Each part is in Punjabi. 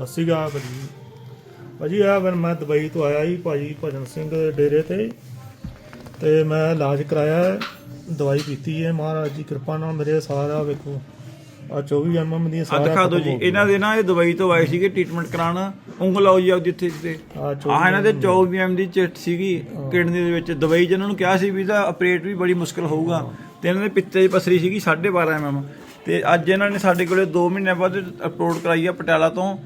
ਸਤਿ ਸ਼੍ਰੀ ਅਕਾਲ ਭਾਜੀ। ਭਾਜੀ ਆ ਫਿਰ ਮੈਂ ਦੁਬਈ ਤੋਂ ਆਇਆ ਜੀ ਭਾਜੀ ਭਜਨ ਸਿੰਘ ਦੇ ਡੇਰੇ ਤੇ। ਤੇ ਮੈਂ ਇਲਾਜ ਕਰਾਇਆ ਦਵਾਈ ਪੀਤੀ ਹੈ ਮਹਾਰਾਜ ਦੀ ਕਿਰਪਾ ਨਾਲ ਮੇਰੇ ਸਾਰਾ ਵੇਖੋ। ਆ 24 ਐਮਐਮ ਦੀ ਆ ਸਾਰਾ ਦਿਖਾ ਦਿਓ ਜੀ। ਇਹਨਾਂ ਦੇ ਨਾ ਇਹ ਦੁਬਈ ਤੋਂ ਆਏ ਸੀਗੇ ਟ੍ਰੀਟਮੈਂਟ ਕਰਾਉਣ। ਉਂਗਲ ਆਓ ਜੀ ਜਿੱਥੇ ਜਿੱਥੇ। ਆਹ 24 ਆ ਇਹਨਾਂ ਦੇ 24 ਐਮ ਦੀ ਚਿੱਟ ਸੀਗੀ ਕਿਡਨੀ ਦੇ ਵਿੱਚ। ਦੁਬਈ ਜਿਹਨਾਂ ਨੂੰ ਕਿਹਾ ਸੀ ਵੀ ਇਹਦਾ ਆਪਰੇਟ ਵੀ ਬੜੀ ਮੁਸ਼ਕਲ ਹੋਊਗਾ। ਤੇ ਇਹਨਾਂ ਦੇ ਪਿੱਤੇ ਦੀ ਪਸਰੀ ਸੀਗੀ 12.5 ਐਮਐਮ ਤੇ ਅੱਜ ਇਹਨਾਂ ਨੇ ਸਾਡੇ ਕੋਲੇ 2 ਮਹੀਨੇ ਬਾਅਦ ਅਪਲੋਡ ਕਰਾਈ ਆ ਪਟਿਆਲਾ ਤੋਂ।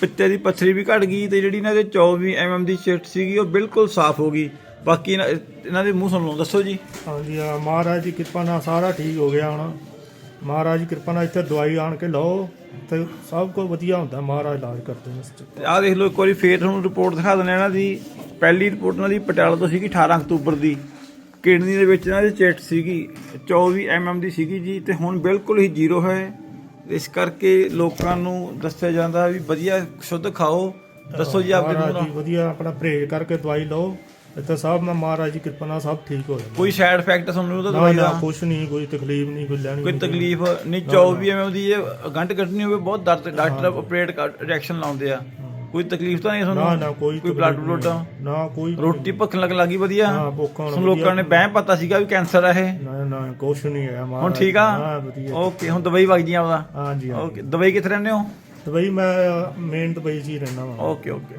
ਪਿੱਤੇ ਦੀ ਪਸਰੀ ਵੀ ਘਟ ਗਈ ਤੇ ਜਿਹੜੀ ਇਹਨਾਂ ਦੇ 24 ਐਮਐਮ ਦੀ ਚਿੱਟ ਸੀਗੀ ਉਹ ਬਿਲਕੁਲ ਸਾਫ਼ ਹੋ ਗਈ। ਬਾਕੀ ਇਹਨਾਂ- ਇਹਨਾਂ ਦੇ ਮੂੰਹ ਸੁਣ ਲਓ ਦੱਸੋ ਜੀ। ਹਾਂਜੀ ਆ ਮਹਾਰਾਜ ਦੀ ਕਿਰਪਾ ਨਾਲ ਸਾਰਾ ਠੀਕ ਹੋ ਗਿਆ ਹੁਣ। ਮਹਾਰਾਜ ਦੀ ਕਿਰਪਾ ਨਾਲ ਇੱਥੇ ਦਵਾਈ ਆਣ ਕੇ ਲਓ ਤੇ ਸਭ ਕੁਝ ਵਧੀਆ ਹੁੰਦਾ ਮਹਾਰਾਜ ਇਲਾਜ ਕਰਦੇ ਨੇ ਇਸ 'ਚ। ਆਹ ਦੇਖ ਲਓ ਇੱਕ ਵਾਰੀ ਫੇਰ ਤੁਹਾਨੂੰ ਰਿਪੋਰਟ ਦਿਖਾ ਦਿੰਦੇ ਹਾਂ ਇਹਨਾਂ ਦੀ। ਪਹਿਲੀ ਰਿਪੋਰਟ ਇਹਨਾਂ ਦੀ ਪਟਿਆਲਾ ਤੋਂ ਸੀਗੀ 18 ਅਕਤੂਬਰ ਦੀ। ਕਿਡਨੀ ਦੇ ਵਿੱਚ ਇਹਨਾਂ ਦੀ ਚਿੱਟ ਸੀਗੀ 24 ਐਮਐਮ ਦੀ ਸੀਗੀ ਜੀ ਤੇ ਹੁਣ ਬਿਲਕੁਲ ਹੀ ਜ਼ੀਰੋ ਹੈ। ਇਸ ਕਰਕੇ ਲੋਕਾਂ ਨੂੰ ਦੱਸਿਆ ਜਾਂਦਾ ਵੀ ਵਧੀਆ ਸ਼ੁੱਧ ਖਾਓ। ਦੱਸੋ ਜੀ ਆਪਦੇ ਮਹਾਰਾਜ ਜੀ ਵਧੀਆ ਆਪਣਾ ਪਰਹੇਜ਼ ਕਰਕੇ ਦਵਾਈ ਲਓ। ਇੱਥੇ ਸਭ ਨਾਲ ਮਹਾਰਾਜ ਦੀ ਕਿਰਪਾ ਨਾਲ ਸਭ ਠੀਕ ਹੋ ਜਾਂਦਾ। ਕੋਈ ਸਾਈਡ ਇਫੈਕਟ ਤੁਹਾਨੂੰ ਉਹਦਾ ਨਾ ਦਵਾਈ ਨਾ ਦਾ? ਕੁਛ ਨਹੀਂ ਕੋਈ ਤਕਲੀਫ ਨਹੀਂ ਕੋਈ ਲੈਣੀ ਕੋਈ ਨਹੀਂ, ਤਕਲੀਫ ਨਹੀਂ 24 ਐਮਐਮ ਦੀ ਇਹ ਗੰਢ ਕੱਢਣੀ ਹੋਵੇ ਬਹੁਤ ਦਰਦ ਡਾਕਟਰ ਆਪਰੇਟ ਰਿਐਕਸ਼ਨ ਲਾਉਂਦੇ ਆ। ਕੋਈ ਤਕਲੀਫ ਤਾਂ ਨਹੀਂ ਨਾ ਤੁਹਾਨੂੰ? ਨਾ ਕੋਈ ਕੋਈ ਬਲੱਡ ਤਕਲੀਫ ਨਹੀਂ। ਨਾ ਕੋਈ ਰੋਟੀ ਭੁੱਖ ਲੱਗ ਲੱਗੀ ਵਧੀਆ? ਹਾਂ ਭੁੱਖ ਹੁਣ ਹੁਣ ਲੋਕਾਂ ਨੇ ਬਹਿ ਪਤਾ ਸੀਗਾ ਵੀ ਕੈਂਸਰ ਆ ਇਹ। ਨਾ ਨਾ ਕੁਛ ਨਹੀਂ ਹੈ ਹੁਣ ਠੀਕ ਆ? ਹਾਂ ਵਧੀਆ। ਓਕੇ ਹੁਣ ਦੁਬਈ ਵਗ ਜੀ ਆਪਦਾ? ਹਾਂਜੀ ਓਕੇ ਦੁਬਈ ਕਿੱਥੇ ਰਹਿੰਦੇ ਹੋ? ਦੁਬਈ ਮੈਂ ਮੇਨ ਦੁਬਈ 'ਚ ਹੀ ਰਹਿਣਾ ਵਾ। Okay okay